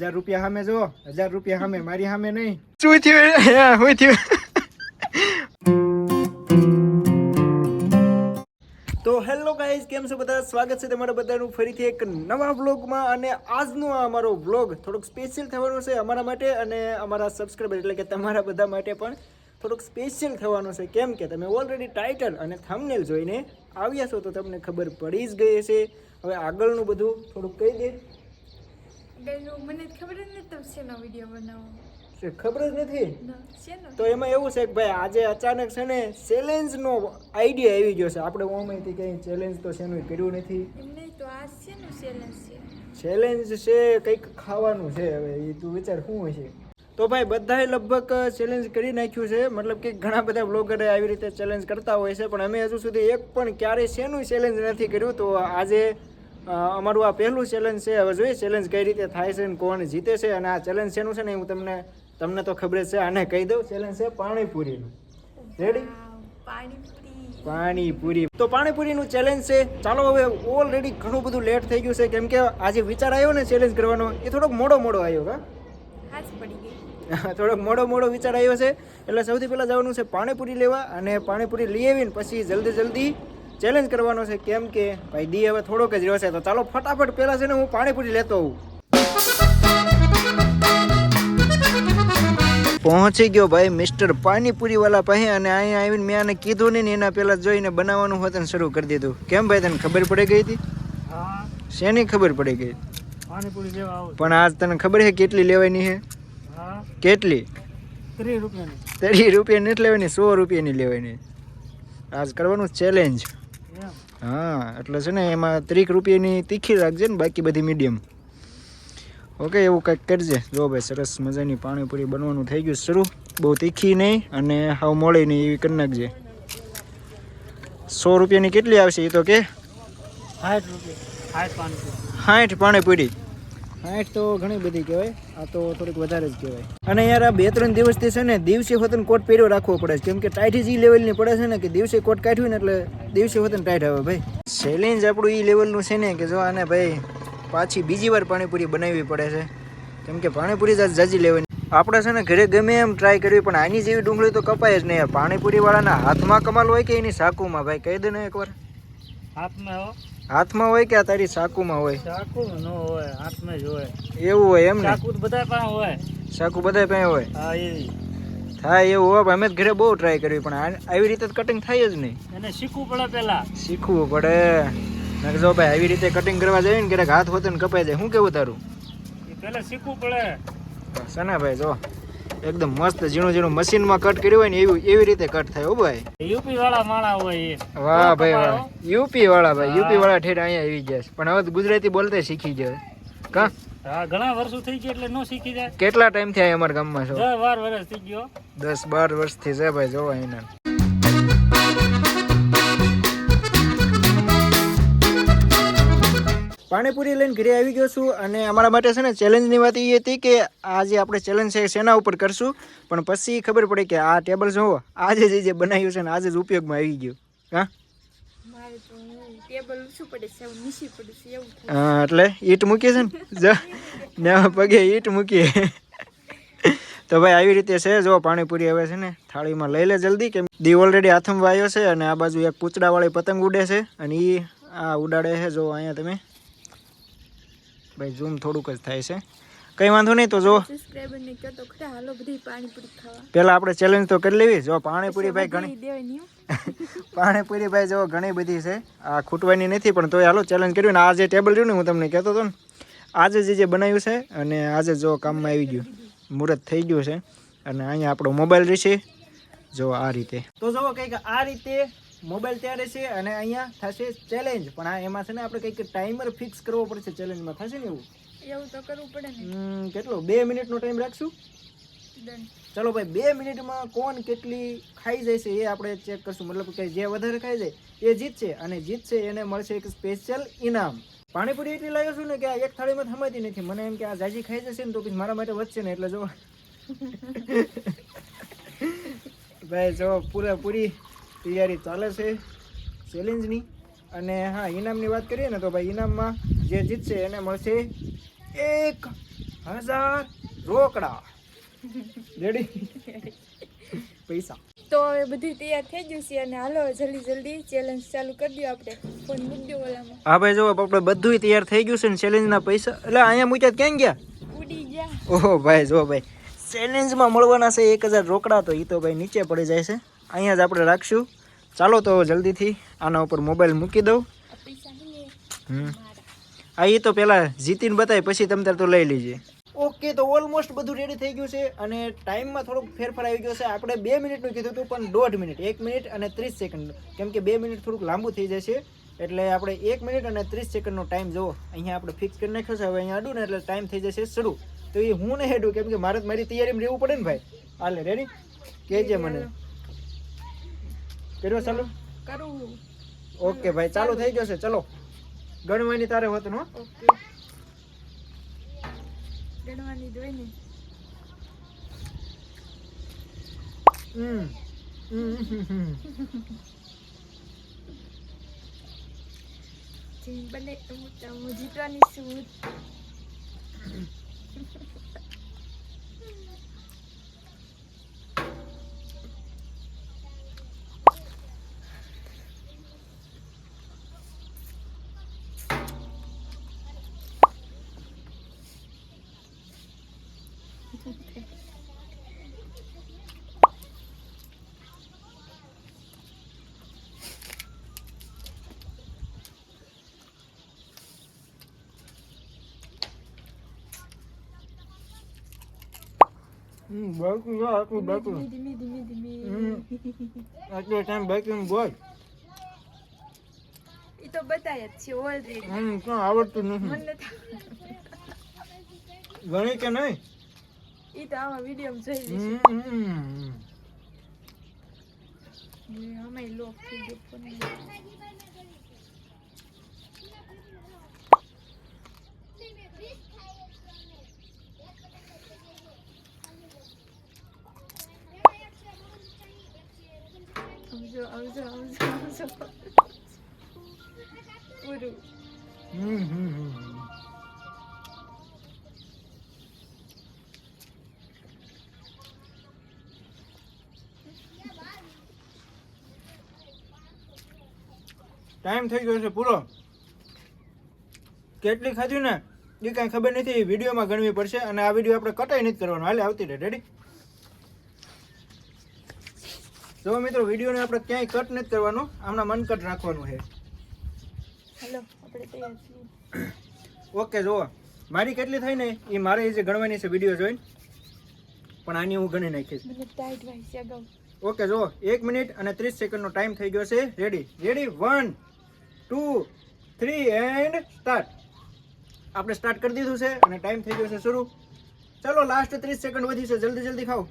હજાર રૂપિયા સામે જો હજાર રૂપિયા સામે મારી સામે નહીં. શું થયું? શું થયું? તો હેલો ગાઈઝ કેમ છો બધા? સ્વાગત છે તમારા બધાનું ફરીથી એક નવા વ્લોગમાં અને આજનો આ અમારો વ્લોગ થોડોક સ્પેશિયલ થવાનો છે અમારા માટે અને અમારા સબસ્ક્રાઈબર એટલે કે તમારા બધા માટે પણ થોડોક સ્પેશિયલ થવાનો છે. કેમ કે તમે ઓલરેડી ટાઇટલ અને થંબનેલ જોઈને આવ્યા છો તો તમને ખબર પડી જ ગઈ હશે. હવે આગળનું બધું થોડુંક કહી દે. ગયેલું મને ખબર જ નથી તમે શેનો વીડિયો બનાવો. છે ખબર જ નથી? તો એમાં એવું છે કે ભાઈ આજે અચાનક છે ને ચેલેન્જનો આઈડિયા આવી ગયો છે. આપણે ઓમેથી કંઈ ચેલેન્જ તો શેનું કર્યું નથી. નહીં તો આ શેનું ચેલેન્જ છે? ચેલેન્જ છે કંઈક ખાવાનું છે હવે એ તું વિચાર શું હશે? તો ભાઈ બધાએ લગભગ ચેલેન્જ કરી નાખ્યું છે. મતલબ કે ઘણા બધા બ્લોગરે આવી રીતે ચેલેન્જ કરતા હોય છે. પણ અમે હજુ સુધી એક પણ ક્યારેય શેનું ચેલેન્જ નથી કર્યું. તો આજે અમારું આ પહેલું ચેલેન્જ છે. હવે જોઈએ ચેલેન્જ કઈ રીતે થાય છે અને કોણ જીતે છે અને આ ચેલેન્જ શેનું છે ને હું તમને તમને તો ખબર છે. આને કહી દઉં. ચેલેન્જ છે પાણીપુરીનું. રેડી પાણીપુરી. તો પાણીપુરીનું ચેલેન્જ છે. ચાલો હવે ઓલરેડી ઘણું બધું લેટ થઈ ગયું છે. કેમ કે આજે વિચાર આવ્યો ને ચેલેન્જ કરવાનો એ થોડોક મોડો મોડો આવ્યો ગઈ. થોડોક મોડો મોડો વિચાર આવ્યો છે. એટલે સૌથી પહેલાં જવાનું છે પાણીપુરી લેવા અને પાણીપુરી લઈ આવીને પછી જલ્દી જલ્દી ચેલેન્જ કરવાનો છે કેમ કે ભાઈ દી હવે થોડોક જ રહ્યો છે. તો ચાલો ફટાફટ પહેલાં છે ને હું પાણીપુરી લેતો આવું. પહોંચી ગયો ભાઈ મિસ્ટર પાણીપુરી વાળા પાસે અને અહીંયા આવીને મેં આને કીધું નહીં એના પહેલાં જોઈને બનાવવાનું હતું શરૂ કરી દીધું. કેમ ભાઈ તને ખબર પડી ગઈ હતી? શેની ખબર પડી ગઈ? પાણીપુરી પણ આજ તને ખબર છે કેટલી લેવાની છે? હા. કેટલી? ત્રીસ રૂપિયાની. ત્રીસ રૂપિયા નથી લેવાની સો રૂપિયાની લેવાની. આજ કરવાનું ચેલેન્જ હા એટલે છે ને એમાં ત્રીક રૂપિયાની તીખી રાખજે ને બાકી બધી મીડિયમ ઓકે એવું કંઈક કરજે. જો ભાઈ સરસ મજાની પાણીપુરી બનવાનું થઈ ગયું શરૂ. બહુ તીખી નહીં અને હાવ મોળી નહીં એવી કરી નાખજે. સો રૂપિયાની કેટલી આવશે એ તો કે? સાઠ રૂપિયા. સાઠ પાણીપુરી. સાઠ પાણીપુરી. સાઠ તો ઘણી બધી કહેવાય, આ તો થોડીક વધારે જ કહેવાય. અને યાર આ બે ત્રણ દિવસથી છે ને દિવસે હોતન કોટ પહેર્યો રાખવો પડે છે. કેમ કે ટાઈટ જ ઈ લેવલની પડે છે ને કે દિવસે કોટ કાઢ્યું ને એટલે દિવસે હોતન ટાઈટ આવે ભાઈ. ચેલેન્જ આપણું એ લેવલનું છે ને કે જો આને ભાઈ પાછી બીજી વાર પાણીપુરી બનાવવી પડે છે. કેમ કે પાણીપુરી જ જાજી લેવાની. આપણે છે ને ઘરે ગમે એમ ટ્રાય કરવી, પણ આની જેવી ડુંગળી તો કપાય જ નહીં. પાણીપુરી વાળાના હાથમાં કમાલ હોય કે એની સાકુમાં? ભાઈ કહી દે ને એકવાર. હાથમાં હાથમાં હોય કે તારી સાકુમાં હોય? સાકુ ન હોય હાથમાં જ હોય. એવું હોય એમ ને? તો બધા પાસે હોય. સાકુ બધા પાસે હોય? હા એવી થાય એવું હોય અમે ઘરે બહુ ટ્રાય કરવી પણ આવી રીતે કટિંગ થાય જ નહીં. એને શીખવું પડે પહેલા. શીખવું પડે. જો ભાઈ આવી રીતે કટિંગ કરવા જઈએ ને ક્યારેક હાથ હોતે ને કપાઈ જાય શું કેવું તારું? પહેલા શીખવું પડે. સના ભાઈ જો. એકદમ મસ્ત ઝીણું ઝીણું મશીનમાં કટ કર્યું હોય ને એવું એવી રીતે કટ થાય હો ભાઈ. યુપી વાળા માણા હોય એ. વાહ ભાઈ વાહ. યુપી વાળા ભાઈ યુપી વાળા ઠેઠ અહીંયા આવી ગયા પણ હવે ગુજરાતી બોલતા શીખી જાય કા? હા ઘણા વર્ષો થઈ ગયા એટલે ન શીખી જાય. કેટલા ટાઈમ થયા અમારા ગામમાં છો? દસ બાર વર્ષ થઈ ગયો. દસ બાર વર્ષથી છે ભાઈ જોવા એના પાણીપુરી લઈને ઘરે આવી ગયો છું અને અમારા માટે છે ને ચેલેન્જની વાત એ હતી કે આજે આપણે ચેલેન્જ છે શેના ઉપર કરશું? પણ પછી ખબર પડી કે આ ટેબલ જોવો આજે જે જે બનાવ્યું છે ને આજે જ ઉપયોગમાં આવી ગયું. હા? હું એટલે ઈટ મૂકી છે ને? જો ને પગે ઈટ મૂકીએ. તો ભાઈ આવી રીતે છે જો પાણીપુરી હવે છે ને થાળીમાં લઈ લે જલ્દી કેમ દી ઓલરેડી હાથમાં વાયો છે અને આ બાજુ એક પૂચડાવાળી પતંગ ઉડે છે અને એ આ ઉડાડે છે. જો અહીંયા તમે ભાઈ ઝૂમ થોડુંક જ થાય છે. કંઈ વાંધો નહીં તો જો. સબસ્ક્રાઈબર ને કહો તો ખરા હાલો બધી પાણીપુરી ખાવા. પહેલાં આપણે ચેલેન્જ તો કરી લેવી. જો પાણીપુરી ભાઈ ઘણી. પાણીપુરી ભાઈ જો ઘણી બધી છે. આ ખૂટવાની નથી પણ તોય હાલો ચેલેન્જ કર્યું ને આ જે ટેબલ રહ્યું ને હું તમને કહેતો હતો ને આજે જે જે બનાવ્યું છે અને આજે જો કામમાં આવી ગયું. મુહૂર્ત થઈ ગયું છે. અને અહીંયા આપણો મોબાઈલ રહેશે. જો આ રીતે. તો જો કંઈક આ રીતે મોબાઈલ ત્યારે છે અને અહીંયા થશે ચેલેન્જ પણ આ એમાં છે ને આપણે કંઈક ટાઈમર ફિક્સ કરવો પડશે ચેલેન્જમાં થશે ને એવું? એવું તો કરવું પડે ને. કેટલો? બે મિનિટનો ટાઈમ રાખશું? ચલો ભાઈ બે મિનિટમાં કોણ કેટલી ખાઈ જાય છે એ આપણે ચેક કરશું. મતલબ કે જે વધારે ખાઈ જાય એ જીતશે અને જીતશે એને મળશે એક સ્પેશિયલ ઇનામ. પાણીપુરી એટલી લાવ્યો છું ને કે આ એક થાળીમાં થમાતી નથી. મને એમ કે આ જાજી ખાઈ જશે ને તો પછી મારા માટે વધશે ને એટલે જો. ભાઈ જો પૂરેપૂરી તૈયારી ચાલે છે ચેલેન્જની અને હા ઇનામની વાત કરીએ ને તો ભાઈ ઇનામમાં જે જીતશે એને મળશે એક હજાર રોકડા. રેડી પૈસા. તો હવે બધું તૈયાર થઈ ગયું છે અને હાલો જલ્દી જલ્દી ચેલેન્જ ચાલુ કરી દો આપણે. ફોન મૂકી દો ઓલામાં. હા ભાઈ જો આપણે બધું તૈયાર થઈ ગયું છે ને ચેલેન્જના પૈસા. એટલે અહીંયા મૂક્યા ક્યાં ગયા? ઉડી ગયા. ઓહો ભાઈ જો ભાઈ. ચેલેન્જમાં મળવાના છે એક હજાર રોકડા તો એ તો ભાઈ નીચે પડી જાય છે. અહીંયા જ આપણે રાખશું. ચાલો તો જલ્દીથી આના ઉપર મોબાઈલ મૂકી દઉં. હમ. આ એ તો પેલા જીતીને બતાવી પછી તમે તાર તો લઈ લીજે. ઓકે, તો ઓલમોસ્ટ બધું રેડી થઈ ગયું છે અને ટાઈમમાં થોડોક ફેરફાર આવી ગયો છે. આપણે બે મિનિટનું કીધું હતું, પણ દોઢ મિનિટ, એક મિનિટ અને ત્રીસ સેકન્ડ કેમ કે બે મિનિટ થોડુંક લાંબુ થઈ જશે, એટલે આપણે એક મિનિટ અને ત્રીસ સેકન્ડનો ટાઈમ જુઓ. અહીંયા આપણે ફિક્સ કરી નાખ્યો છે, હવે અહીંયા અડું ને એટલે ટાઈમ થઈ જશે શરૂ. તો એ હું નહીં હેડું, કેમ કે મારે મારી તૈયારીમાં રહેવું પડે ને ભાઈ. હાલે રેડી કહેજે મને. કર્યો ચાલુ? કરું. ઓકે ભાઈ ચાલુ થઈ ગયો છે ચલો. ગણવાની તારે હોત નો ઓકે. ગણવાની જોઈ ને. હમ. હમ. જેમ બને હું જીતવાની છું હમ, બાકી જો આટલું બાકી. ધીમે ધીમે ધીમે આટલો ટાઈમ બાકી બોલ. એ તો બતાય જ છે ઓલરેડી હમ ક્યાં આવડતું નથી. મને ગણી કે નહીં? એ તો આવા વીડિયો જોઈ લઈશું. અમે લોક થઈ ગયો ફોન આવજો આવજો આવજો આવજો. પૂરું. ટાઈમ થઈ ગયો છે, પૂરો. કેટલી ખાધી ને એ કાંઈ ખબર નથી, વિડીયોમાં ગણવી પડશે અને આ વીડિયો આપણે કટાઈ નથી કરવાનો. હાલે, આવતી રહે રેડી જો મિત્રો વિડીયોને આપણે ક્યાંય કટ નથી કરવાનો આમના મન કટ રાખવાનું છે. હાલો આપણે તૈયાર છીએ. ઓકે જુઓ. મારી કેટલી થઈ ને એ મારે એ જે ગણવાની છે વીડિયો જોઈને પણ આની હું ગણી નાખીશ. ઓકે જુઓ. એક મિનિટ અને ત્રીસ સેકન્ડનો ટાઈમ થઈ ગયો છે. Ready ready one two three and start આપણે સ્ટાર્ટ કરી દીધું છે અને ટાઈમ થઈ ગયો છે શરૂ. ચલો લાસ્ટ ત્રીસ સેકન્ડ વધી છે. જલ્દી જલ્દી ખાઓ.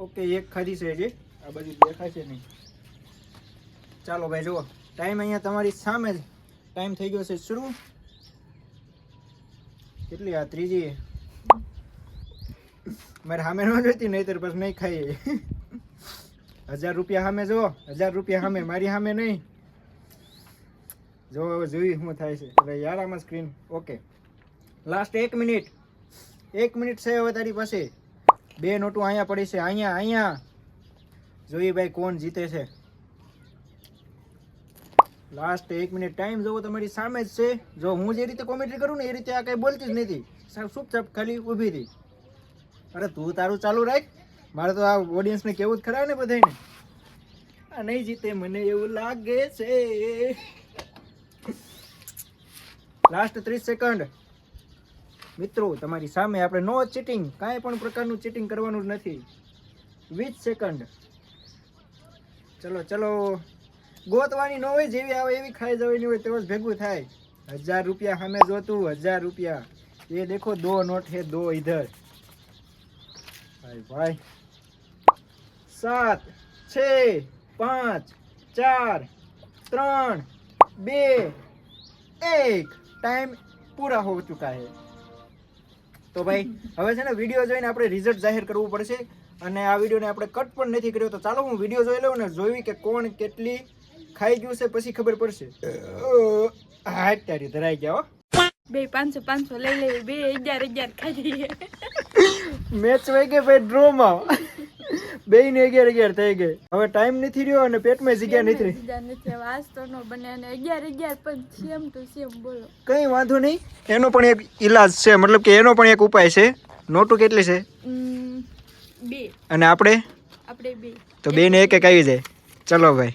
ઓકે, એક ખાધી છે હજી. આ બાજુ દેખાય છે નહીં. ચાલો ભાઈ, જુઓ. ટાઈમ અહીંયા તમારી સામે જ ટાઈમ થઈ ગયો છે શરૂ. કેટલી આ ત્રીજી? મારે સામે ન જોઈતી, નહીતર પછી નહીં ખાઈએ. હજાર રૂપિયા સામે, જુઓ. હજાર રૂપિયા સામે, મારી સામે નહીં. જો હવે જોઈ શું થાય છે. અરે યાર આમાં સ્ક્રીન ઓકે. લાસ્ટ એક મિનિટ એક મિનિટ છે હવે તારી પાસે. બે નોટું અહીંયા પડી છે, અહીંયા અહીંયા. જોઈએ ભાઈ કોણ જીતે છે. લાસ્ટ એક મિનિટ ટાઈમ જોવો તમારી સામે જ છે. જો હું જે રીતે કોમેન્ટ્રી કરું ને એ રીતે આ કંઈ બોલતી જ નથી. સાવ ચૂપચાપ ખાલી ઊભી હતી અરે તું તારું ચાલુ રાખ. મારે તો આ ઓડિયન્સને કેવું જ ખરા ને બધાને આ નહીં જીતે મને એવું લાગે છે. લાસ્ટ ત્રીસ સેકન્ડ મિત્રો, તમારી સામે આપણે નો ચીટિંગ કાંઈ પણ પ્રકારનું ચીટિંગ કરવાનું નથી. વીસ સેકન્ડ ચલો ચલો. ગોતવાની ન હોય, જેવી આવે એવી ખાઈ જવાની હોય તેવું ભેગું થાય. હજાર રૂપિયા સામે જોતું, હજાર રૂપિયા. એ દેખો, દો નોટ હે, દો ઇધર ભાઈ ભાઈ. સાત, છ, પાંચ, ચાર, ત્રણ, બે, એક. ટાઈમ પૂરા હો ચુકા હે. તો ભાઈ હવે છે ને વીડિયો જોઈને આપણે રિઝલ્ટ જાહેર કરવું પડશે અને આ વિડીયોને આપણે કટ પણ નથી કર્યો. તો ચાલો હું વીડિયો જોઈ લઉં ને જોઈ કે કોણ કેટલી ખાઈ ગયું છે પછી ખબર પડશે. હા ત્યારે ધરાઈ ગયા હો. બે પાંચસો પાંચસો લઈ લઈએ. બે અગિયાર અગિયાર ખાઈ મેચ વાગે ભાઈ ડ્રોમાં બે ને અગિયાર અગિયાર થઈ ગઈ. હવે ટાઈમ નથી રહ્યો અને પેટમાં જગ્યા નથી રહી. કંઈ વાંધો નહીં. એનો પણ એક ઈલાજ છે. મતલબ કે એનો પણ એક ઉપાય છે. નોટું કેટલી છે? અને આપણે? આપણે બે. તો બે ને એક એક આવી જાય. ચલો ભાઈ.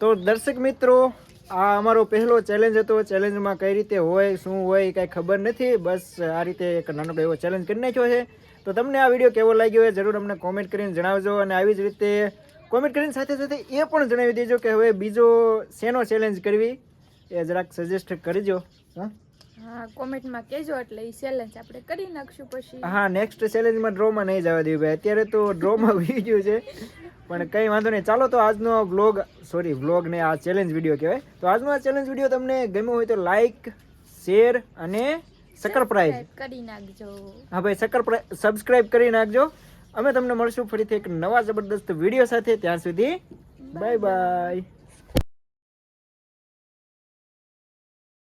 તો દર્શક મિત્રો આ અમારો પહેલો ચેલેન્જ હતો. ચેલેન્જમાં કઈ રીતે હોય, શું હોય કાંઈ ખબર નથી. બસ આ રીતે એક નાનકડો એવો ચેલેન્જ કરી નાખ્યો છે. તો તમને આ વીડિયો કેવો લાગ્યો હોય જરૂર અમને કોમેન્ટ કરીને જણાવજો અને આવી જ રીતે કોમેન્ટ કરીને સાથે સાથે એ પણ જણાવી દેજો કે હવે બીજો શેનો ચેલેન્જ કરવી એ જરાક સજેસ્ટ કરજો. હા? હા કોમેન્ટમાં કહેજો એટલે એ ચેલેન્જ આપણે કરી નાખશું પછી. હા નેક્સ્ટ ચેલેન્જમાં ડ્રોમાં નહીં જવા દેવું ભાઈ. અત્યારે તો ડ્રોમાં વી ગયું છે. પણ કંઈ વાંધો નહીં. ચાલો તો આજનો વ્લોગ સોરી વ્લોગ ને આ ચેલેન્જ વીડિયો કહેવાય. તો આજનો આ ચેલેન્જ વીડિયો તમને ગમ્યો હોય તો લાઈક શેર અને Subscribe. કરી નાખજો. હા ભાઈ સબસ્ક્રાઈબ સબસ્ક્રાઈબ કરી નાખજો. અમે તમને મળશું ફરીથી એક નવા જબરદસ્ત વીડિયો સાથે. ત્યાં સુધી બાય બાય